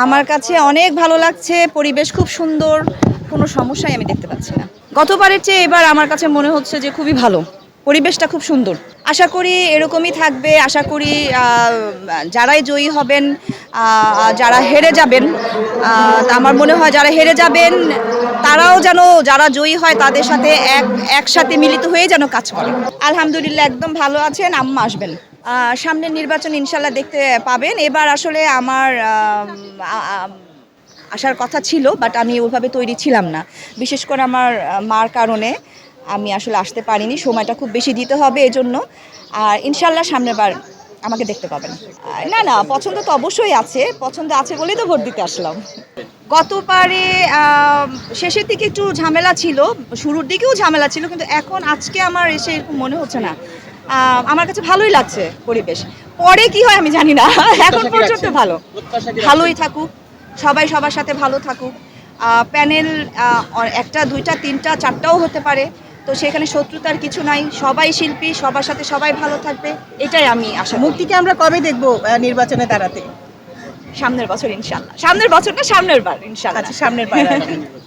আমার কাছে অনেক ভালো লাগছে, পরিবেশ খুব সুন্দর, কোনো সমস্যাই আমি দেখতে পাচ্ছি না। গতবারের চেয়ে এবার আমার কাছে মনে হচ্ছে যে খুবই ভালো, পরিবেশটা খুব সুন্দর। আশা করি এরকমই থাকবে, আশা করি যারাই জয়ী হবেন যারা হেরে যাবেন আমার মনে হয় যারা হেরে যাবেন, তারাও যেন, যারা জয়ী হয় তাদের সাথে এক, একসাথে মিলিত হয়ে যেন কাজ করে। আলহামদুলিল্লাহ, একদম ভালো আছেন, আম্মা আসবেন। সামনের নির্বাচন ইনশাল্লাহ দেখতে পাবেন। এবার আসলে আমার আসার কথা ছিল, বাট আমি ওইভাবে তৈরি ছিলাম না। বিশেষ করে আমার মার কারণে আমি আসলে আসতে পারিনি। সময়টা খুব বেশি দিতে হবে এজন্য। আর ইনশাল্লাহ সামনের বার আমাকে দেখতে পাবেন। না না, পছন্দ তো অবশ্যই আছে। পছন্দ আছে বলেই তো ভোট দিতে আসলাম। গতবারে শেষের দিকে একটু ঝামেলা ছিল। শুরুর দিকেও ঝামেলা ছিল, কিন্তু এখন আজকে আমার এসে এরকম মনে হচ্ছে না। আমার কাছে ভালোই লাগছে পরিবেশ। পরে কি হয় আমি জানি না। এখন পর্যন্ত ভালো। ভালোই থাকুক। সবাই সবার সাথে ভালো থাকুক। প্যানেল একটা দুইটা তিনটা চারটাও হতে পারে। তো সেখানে শত্রুতার কিছু নাই। সবাই শিল্পী সবার সাথে সবাই ভালো থাকবে। এটাই আমি আশা মুক্তিকে আমরা কবে দেখব নির্বাচনে দাঁড়াতে? সামনের বছর ইনশাল্লাহ। সামনের বছর না সামনের বার ইনশাল্লাহ। আচ্ছা সামনের পায়রা